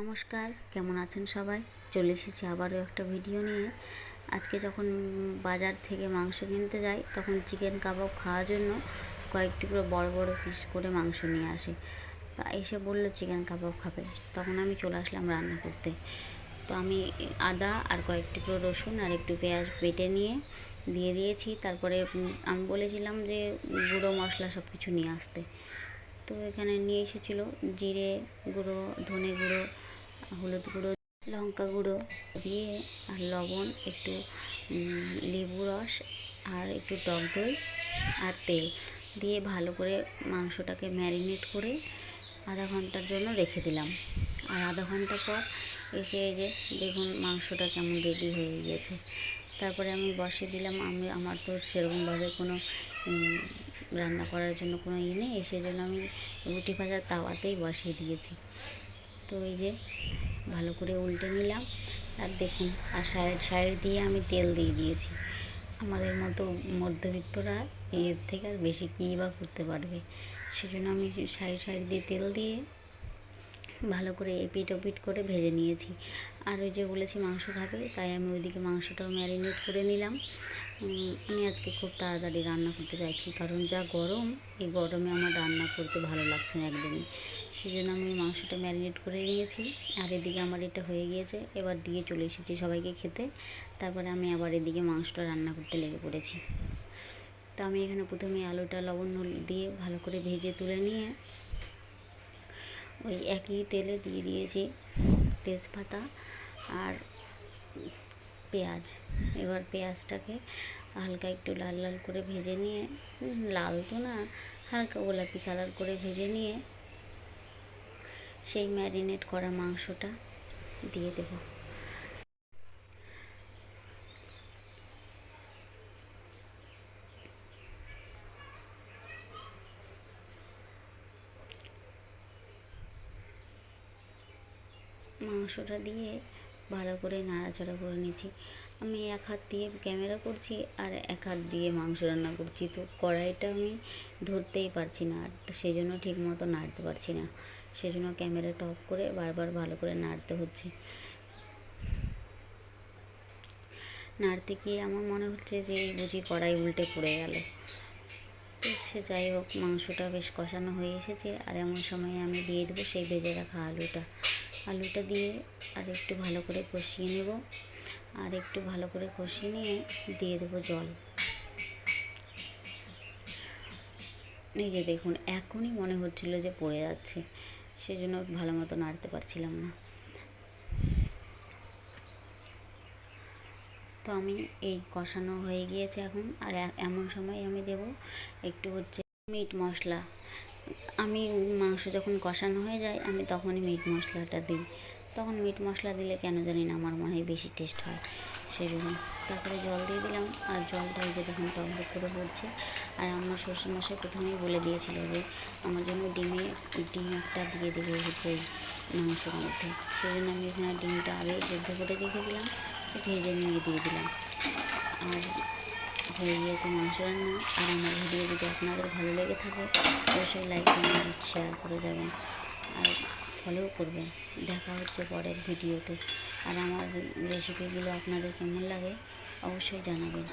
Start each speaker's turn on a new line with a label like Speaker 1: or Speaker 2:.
Speaker 1: নমস্কার, কেমন আছেন সবাই? চলে এসেছি আবারও একটা ভিডিও নিয়ে। আজকে যখন বাজার থেকে মাংস কিনতে যাই, তখন চিকেন কাবাব খাওয়ার জন্য কয়েকটি করে বড় বড় পিস করে মাংস নিয়ে আসে। তা এসে বলল চিকেন কাবাব খাবে? তখন আমি চলে আসলাম রান্না করতে। তো আমি আদা আর কয়েকটি করে রসুন আর একটু পেঁয়াজ বেটে নিয়ে দিয়ে দিয়েছি। তারপরে আমি বলেছিলাম যে গুঁড়ো মশলা সব কিছু নিয়ে আসতে। তো এখানে নিয়ে এসেছিল জিরে গুঁড়ো, ধনে গুঁড়ো হলুদ গুঁড়ো, লঙ্কা গুঁড়ো দিয়ে আর লবণ, একটু লেবু রস আর একটু টক দই আর তেল দিয়ে ভালো করে মাংসটাকে ম্যারিনেট করে আধা ঘণ্টার জন্য রেখে দিলাম। আর আধা ঘণ্টা পর এসে এই যে দেখুন মাংসটা কেমন রেডি হয়ে গিয়েছে। তারপরে আমি বসিয়ে দিলাম, আমি, আমার তো সেরকমভাবে কোনো রান্না করার জন্য কোনো ই নেই সেজন্য আমি রুটি ভাজার তাওয়াতেই বসিয়ে দিয়েছি। তো এই যে ভালো করে উল্টে নিলাম। আর দেখুন, আর সাইড সাইড দিয়ে আমি তেল দিয়ে দিয়েছি। আমাদের মতো মধ্যবিত্তরা এর থেকে আর বেশি কী বা করতে পারবে? সেজন্য আমি সাইড সাইড দিয়ে তেল দিয়ে ভালো করে এপিট ওপিট করে ভেজে নিয়েছি। আর ওই যে বলেছি মাংস খাবে, তাই আমি ওইদিকে মাংসটাও ম্যারিনেট করে নিলাম। আমি আজকে খুব তাড়াতাড়ি রান্না করতে চাইছি, কারণ যা গরম, এই গরমে আমার রান্না করতে ভালো লাগছে না একদমই। সেই জন্য আমি মাংসটা ম্যারিনেট করে নিয়েছি আর এদিকে আমার এটা হয়ে গিয়েছে। এবার দিয়ে চলে এসেছি সবাইকে খেতে। তারপরে আমি আবার এদিকে মাংসটা রান্না করতে লেগে পড়েছি। তো আমি এখানে প্রথমে আলুটা, লবণ দিয়ে ভালো করে ভেজে তুলে নিয়ে ওই একই তেলে দিয়ে দিয়েছি তেজপাতা আর পেঁয়াজ। এবার পেঁয়াজটাকে হালকা একটু লাল লাল করে ভেজে নিয়ে লাল তো না, হালকা গোলাপি কালার করে ভেজে নিয়ে সেই ম্যারিনেট করা মাংসটা দিয়ে দেব। মাংসটা দিয়ে ভালো করে নাড়াচাড়া করে নিচ্ছি আমি এক হাত দিয়ে ক্যামেরা করছি আর এক হাত দিয়ে মাংস রান্না করছি। তো কড়াইটা আমি ধরতেই পারছি না আর সেই জন্য ঠিক মতো নাড়তে পারছি না। সেজন্য ক্যামেরাটা অফ করে বারবার ভালো করে নাড়তে হচ্ছে। নাড়তে গিয়ে আমার মনে হচ্ছে যে বুঝি কড়াই উল্টে পড়ে গেল। তো সে যাই হোক, মাংসটা বেশ কষানো হয়ে এসেছে আর এমন সময় আমি দিয়ে দেবো সেই ভেজে রাখা আলুটা। আলুটা দিয়ে আর একটু ভালো করে কষিয়ে নেব। আর একটু ভালো করে কষিয়ে নিয়ে দিয়ে দেবো জল। এই যে দেখুন, এখনই মনে হচ্ছিল যে পড়ে যাচ্ছে। সেজন্য ভালো মতো নাড়তে পারছিলাম না। তো আমি এই কষানো হয়ে গিয়েছে এখন, আর এমন সময় আমি দেব একটু হচ্ছে মিট মশলা। আমি মাংস যখন কষানো হয়ে যায়, আমি তখনই মিট মশলাটা দিই। তখন মিট মশলা দিলে কেন জানি না আমার মনে হয় বেশি টেস্ট হয়। সেজন্য তারপরে জল দিয়ে দিলাম, আর জলটা যে দেখুন টক করে পড়ছে আর আমার শ্বশুরমশাই প্রথমেই বলে দিয়েছিল যে, আমার জন্য ডিমে, ডিম একটা দিয়ে দেবে হচ্ছে মাংসের মধ্যে। সেই জন্য আমি এখানে ডিমটা আগে সেদ্ধ করে রেখেছিলাম, ভেজে নিয়ে দিয়ে দিলাম। আর হয়ে গিয়েছে মাংস রান্না। আর আমার ভিডিও যদি আপনাদের ভালো লেগে থাকে, অবশ্যই লাইক কমেন্ট শেয়ার করে যাবেন। আর ফলোও করবেন। দেখা হচ্ছে পরের ভিডিওতে। আর আমার রেসিপিগুলো আপনাদের কেমন লাগে অবশ্যই জানাবেন।